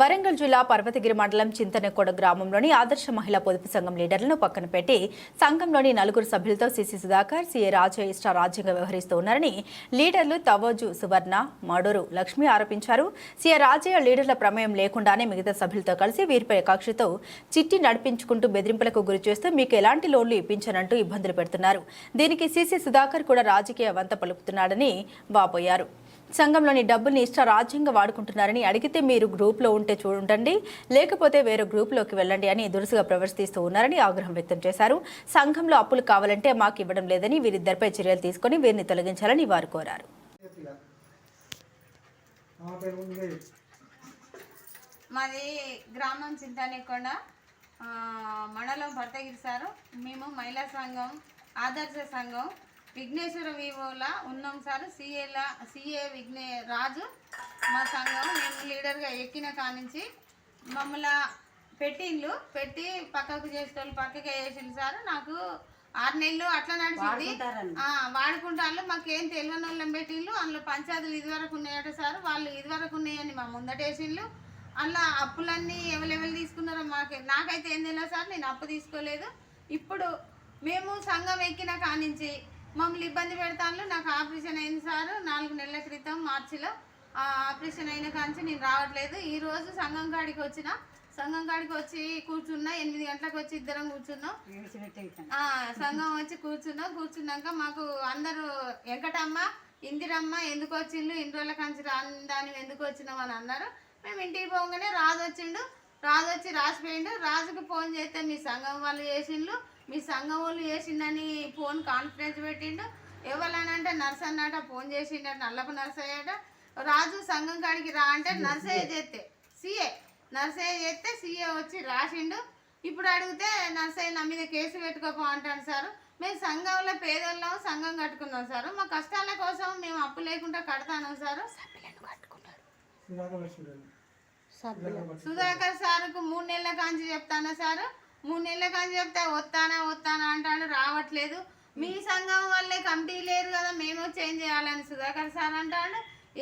వరంగల్ జిల్లా పర్వతగిరి మండలం చింతనకోడ గ్రామంలోని ఆదర్శ మహిళా పొదుపు సంఘం లీడర్లను పక్కన పెట్టి సంఘంలోని నలుగురు సభ్యులతో సిసి సుధాకర్ సీఏ రాజయ్య ఇష్ట రాజ్యంగా వ్యవహరిస్తూ ఉన్నారని లీడర్లు తవోజు సువర్ణ మడూరు లక్ష్మి ఆరోపించారు. సీఏ రాజయ్య లీడర్ల ప్రమేయం లేకుండానే మిగతా సభ్యులతో కలిసి వీరిపై కక్షతో చిట్టి నడిపించుకుంటూ బెదిరింపులకు గురి చేస్తూ మీకు ఎలాంటి లోన్లు ఇప్పించనంటూ ఇబ్బందులు పెడుతున్నారు. దీనికి సిసి సుధాకర్ కూడా రాజకీయ వంత పలుకుతున్నాడని వాపోయారు. సంఘంలోని డబ్బుల్ని ఇష్ట రాజ్యంగా వాడుకుంటున్నారని అడిగితే మీరు గ్రూప్లో ఉంటే చూడండి లేకపోతే వేరే గ్రూప్లోకి వెళ్ళండి అని దురుసుగా ప్రవర్తిస్తూ ఉన్నారని ఆగ్రహం వ్యక్తం చేశారు. సంఘంలో అప్పులు కావాలంటే మాకు ఇవ్వడం లేదని వీరిద్దరిపై చర్యలు తీసుకొని వీరిని తొలగించాలని వారు కోరారు. మాది గ్రామం చింతానికొండ మండలం భర్తగిరి సారు. మేము మహిళా సంఘం ఆదర్శ సంఘం విఘ్నేశ్వర వివోలా ఉన్నాం సార్ సిఏలా సిఏ విఘ్నే రాజు. మా సంఘం మేము లీడర్గా ఎక్కిన కానించి మమ్మల్ని పెట్టిండ్లు. పెట్టి పక్కకు చేసేటోళ్ళు పక్కకే వేసిండు సార్. నాకు ఆరు నెలలు అట్లా నడిచింది. వాడుకుంటాను మాకేం తెలియని వాళ్ళని పెట్టిండ్లు. అందులో పంచాయతీలు ఇదివరకు ఉన్నాయట సార్. వాళ్ళు ఇదివరకు ఉన్నాయని మా ముందటేసిండ్లు అందులో అప్పులన్నీ ఎవరెవరు తీసుకున్నారో మాకే నాకైతే ఏం తెలియదు సార్. నేను అప్పు తీసుకోలేదు. ఇప్పుడు మేము సంఘం ఎక్కిన కానించి మమ్మల్ని ఇబ్బంది పెడతాను నాకు ఆపరేషన్ అయింది సార్. నాలుగు నెలల క్రితం మార్చిలో ఆపరేషన్ అయిన కాంచి నేను రావట్లేదు. ఈ రోజు సంఘం కాడికి వచ్చిన సంఘం కాడికి వచ్చి కూర్చున్నా. ఎనిమిది గంటలకు వచ్చి ఇద్దరం కూర్చున్నాం. సంఘం వచ్చి కూర్చున్నాం. కూర్చున్నాక మాకు అందరూ వెంకటమ్మ ఇందిరమ్మ ఎందుకు వచ్చిండు ఇన్ని రోజుల కంచి రాని ఎందుకు వచ్చినాం అని అన్నారు. మేము ఇంటికి పోగానే రాజు వచ్చిండు. రాజు వచ్చి రాసిపోయిండు. రాజుకు ఫోన్ చేస్తే మీ సంఘం వాళ్ళు చేసిండ్రు మీ సంఘం వాళ్ళు చేసిండని ఫోన్ కాన్ఫరెన్స్ పెట్టిండు. ఎవరనంటే నర్స్ అన్నట ఫోన్ చేసిండట నల్లపు నర్స్ అయ్యాట రాజు సంఘం కాడికి రా అంటే నర్సయ్య చేస్తే సీఏ. నర్సయ్య చేస్తే సీఏ వచ్చి రాసిండు. ఇప్పుడు అడిగితే నర్సయ్య నా మీద కేసు పెట్టుకోపో అంటాను సార్. మేము సంఘంలో పేదోళ్ళం సంఘం కట్టుకున్నాం సార్. మా కష్టాల కోసం మేము అప్పు లేకుండా కడతాను సార్. లక్ష్మీరావు సుధాకర్ సార్కు మూడు నెలల కాంచి చెప్తానా సార్? మూడు నెలల కాంచి చెప్తే వస్తానా వస్తానా అంటాడు రావట్లేదు. మీ సంఘం వల్లే కమిటీ లేరు కదా మేము చేంజ్ చేయాలని సుధాకర్ సార్ అంటాడు.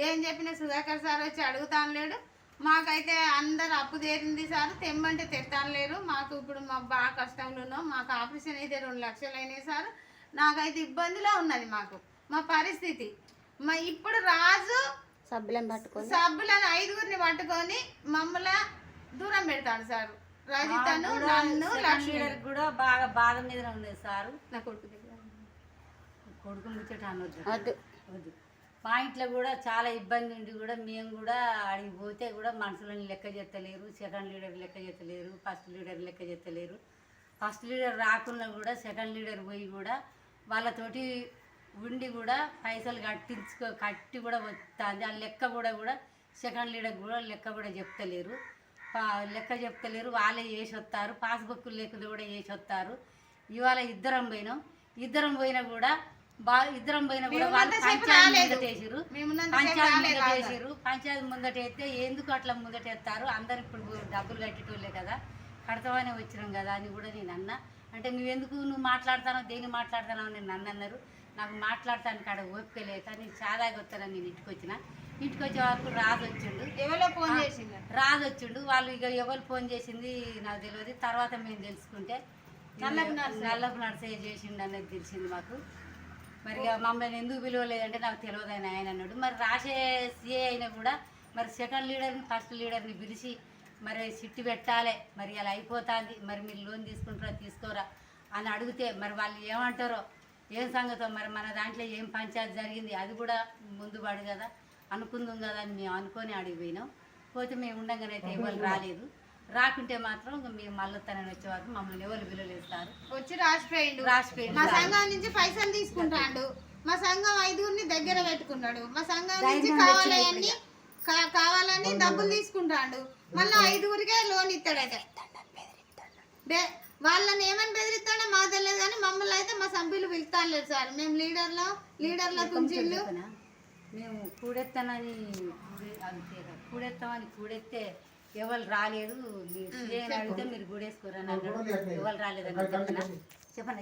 ఏం చెప్పినా సుధాకర్ సార్ వచ్చి అడుగుతాను లేడు. మాకైతే అందరు అప్పు తీరింది సార్ తెమ్మంటే తెస్తాను లేరు. మాకు ఇప్పుడు మా బాగా కష్టంలో ఉన్నాం మాకు ఆపరేషన్ అయితే రెండు లక్షలు అయినాయి సార్. నాకైతే ఇబ్బందిలో ఉన్నది మాకు. మా పరిస్థితి. మా ఇప్పుడు రాజు సబ్బులను పట్టుకొని. సభ్యులను ఐదుగురిని పట్టుకొని మమ్మల్ని దూరం పెడతాడు సార్. రజితను నన్ను లక్ష్మి లీడర్ కూడా బాగా బాధ మీద ఉంది సారు. నా కొడుకు. కొడుకు ముచ్చట అనొద్దు. వద్దు. వద్దు. మా ఇంట్లో కూడా చాలా ఇబ్బంది ఉండి కూడా మేము కూడా అడిగి పోతే కూడా మనుషులను లెక్క చేస్తలేరు సెకండ్ లీడర్ లెక్క చేస్తలేరు ఫస్ట్ లీడర్ లెక్క చేస్తలేరు. ఫస్ట్ లీడర్ రాకున్నా కూడా సెకండ్ లీడర్ పోయి కూడా వాళ్ళతోటి ఉండి కూడా పైసలు కట్టించుకో కట్టి కూడా వస్తుంది ఆ లెక్క కూడా కూడా సెకండ్ లీడర్ కూడా లెక్క కూడా చెప్తలేరు. లెక్క చెప్తలేరు. వాళ్ళే చేసి వస్తారు పాస్బుక్ లేకుండా కూడా చేసి వస్తారు ఇవాళ ఇద్దరం పోయినాం. ఇద్దరం పోయినా కూడా బా ఇద్దరం పోయినా కూడా వాళ్ళు పంచాయతీ. ముందట మేమున్నంతసేపు పంచాయతీ ముందట రాజా. వేసిర్రు. పంచాయతీ ముందట వేస్తే ఎందుకు అట్లా ముందట వేస్తారు అందరు ఇప్పుడు డబ్బులు కట్టేటోళ్ళే కదా. కడతామని వచ్చినాం కదా అని కూడా నేను అన్నా. అంటే నువ్వెందుకు నువ్వు మాట్లాడతానో దేని మాట్లాడతానో అని నన్ను అన్నారు. నాకు మాట్లాడటానికి ఆడ ఓపిక లేక నేను చాలా వస్తానని నేను ఇంటికి వచ్చిన. ఇంటికి వచ్చే వరకు రాజు వచ్చిండు ఎవరో ఫోన్ చేసిండు. రాజు వచ్చిండు వాళ్ళు ఇక ఎవరు ఫోన్ చేసింది నాకు తెలియదు తర్వాత మేము తెలుసుకుంటే నల్లపు నర్సయ్య. చేసిండు అనేది తెలిసింది మాకు. మరి మమ్మల్ని ఎందుకు పిలవలేదంటే నాకు తెలియదు అని ఆయన అన్నాడు. మరి రాసే సీఏ అయినా కూడా మరి సెకండ్ లీడర్ని ఫస్ట్ లీడర్ని పిలిచి మరి సిట్టి పెట్టాలి. మరి అలా అయిపోతుంది. మరి మీరు లోన్ తీసుకుంటారా తీసుకోరా అని అడిగితే మరి వాళ్ళు ఏమంటారో ఏం సంగతో? మరి మన దాంట్లో ఏం పంచాయతీ జరిగింది? అది కూడా ముందు పడు కదా. అనుకుందాం కదా అని మేము అనుకొని అడిగిపోయినాం పోతే మేము ఉండగానైతే ఎవరు రాలేదు. రాకుంటే మాత్రం మేము మళ్ళీ తనని వచ్చే వరకు మమ్మల్ని ఎవరు విలువలేస్తారు వచ్చి రాసిపోయిండు. రాసిపోయిండు. మా సంఘం నుంచి పైసలు తీసుకుంటాడు. మా సంఘం ఐదుగురిని దగ్గర పెట్టుకున్నాడు. మా సంఘం నుంచి కావాలని కావాలని డబ్బులు తీసుకుంటాడు. మళ్ళీ ఐదుగురికే లోన్ ఇస్తాడట వాళ్ళని ఏమని బెదిరిస్తాడో మాకు తెలియదు కానీ మమ్మల్ని అయితే మా సభ్యులు పిలుస్తాను సార్. మేము లీడర్లో లీడర్ల కుంచిళ్ళు? మేము కూడెత్తానని కూడే- అంతే. కూడెత్తామని కూడెత్తే ఎవరు రాలేదు. అడిగితే మీరు గూడేసుకోరని అన్నాడు ఎవరు రాలేదని చెప్పనా? చెప్పనా?